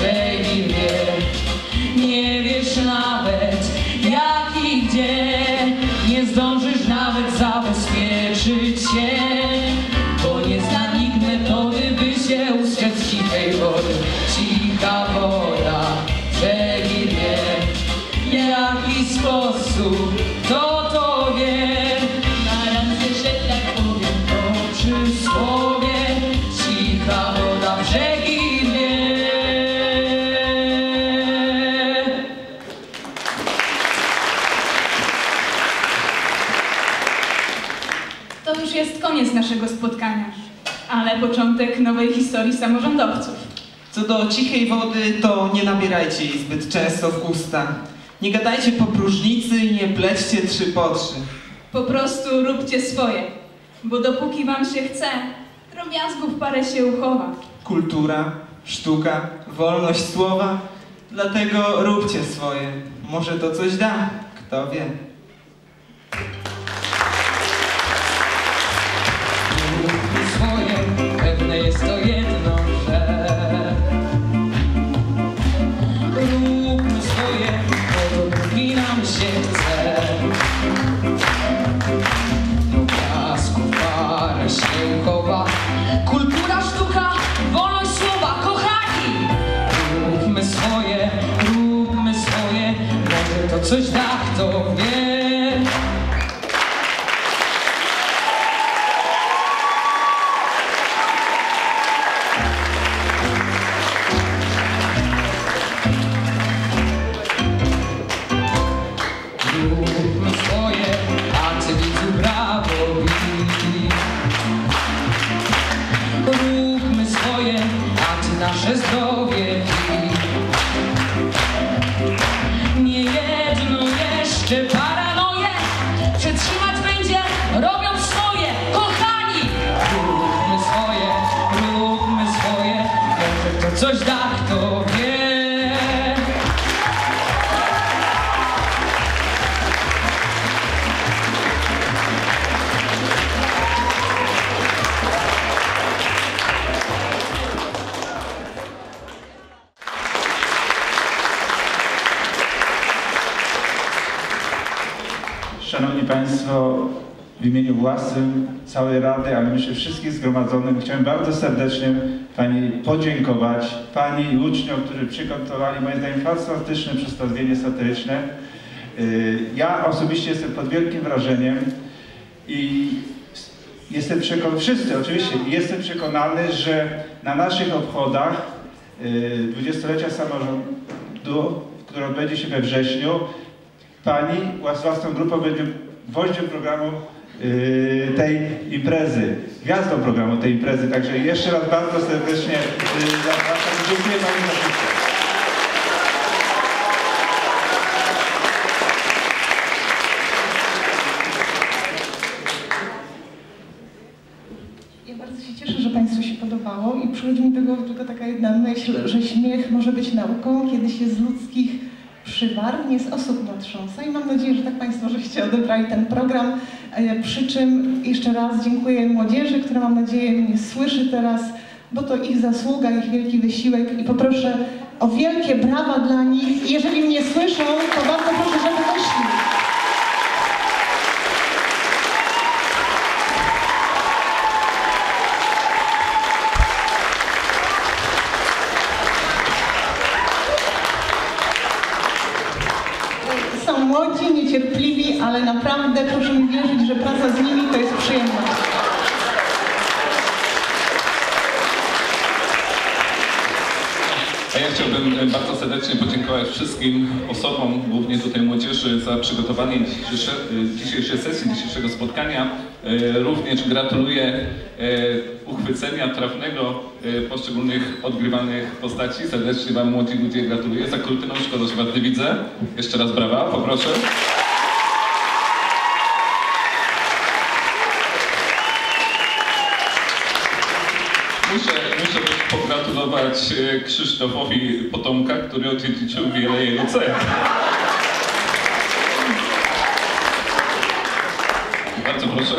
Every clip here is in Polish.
Yeah. Jest koniec naszego spotkania, ale początek nowej historii samorządowców. Co do cichej wody, to nie nabierajcie jej zbyt często w usta. Nie gadajcie po próżnicy i nie plećcie trzy po trzy. Po prostu róbcie swoje, bo dopóki wam się chce, drobiazgów parę się uchowa. Kultura, sztuka, wolność słowa. Dlatego róbcie swoje. Może to coś da, kto wie. Swoje, róbmy swoje. Może to coś da, kto wie jeszcze paranoje przetrzymać będzie, robiąc swoje, kochani. Róbmy swoje, róbmy swoje, może to coś da, kto Państwo, w imieniu własnym, całej Rady, ale myślę wszystkich zgromadzonych, chciałem bardzo serdecznie Pani podziękować, Pani i uczniom, którzy przygotowali moim zdaniem fantastyczne przedstawienie satyryczne. Yy, Ja osobiście jestem pod wielkim wrażeniem i jestem przekonany, wszyscy oczywiście, jestem przekonany, że na naszych obchodach yy, dwudziestolecia samorządu, które odbędzie się we wrześniu, Pani z własną grupą będzie gwoździem programu yy, tej imprezy, gwiazdą programu tej imprezy. Także jeszcze raz bardzo serdecznie yy, zapraszam. Dziękuję Pani za wszystko. Przychodzi mi tego tylko taka jedna myśl, że śmiech może być nauką, kiedy się z ludzkich przywar, nie z osób natrząsa i mam nadzieję, że tak Państwo żeście odebrali ten program. E, Przy czym jeszcze raz dziękuję młodzieży, która mam nadzieję mnie słyszy teraz, bo to ich zasługa, ich wielki wysiłek i poproszę o wielkie brawa dla nich. Jeżeli mnie słyszą, to bardzo proszę, żeby ale naprawdę proszę mi wierzyć, że praca z nimi to jest przyjemność. A ja chciałbym e, bardzo serdecznie podziękować wszystkim osobom, głównie tutaj młodzieży, za przygotowanie e, dzisiejszej sesji, dzisiejszego spotkania. E, Również gratuluję uchwycenia trafnego poszczególnych odgrywanych postaci. Serdecznie Wam młodzi ludzie gratuluję. Za Kultyną Szkodą się bardzo widzę. Jeszcze raz brawa, poproszę. Muszę, muszę pogratulować e, Krzysztofowi Potomka, który odziedziczył wiele jego cech. Bardzo proszę.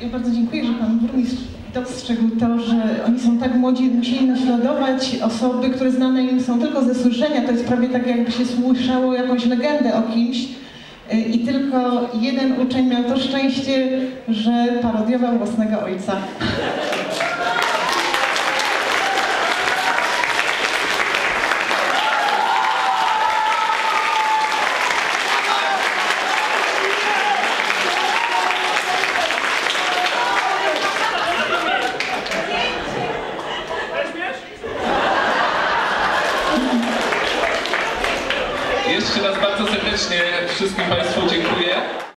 Ja bardzo dziękuję, że pan burmistrz dostrzegł to, że oni są tak młodzi, musieli naśladować osoby, które znane im są tylko ze słyszenia. To jest prawie tak, jakby się słyszało jakąś legendę o kimś. Y, I tylko jeden uczeń miał to szczęście, że parodiował własnego ojca. serdecznie wszystkim Państwu dziękuję.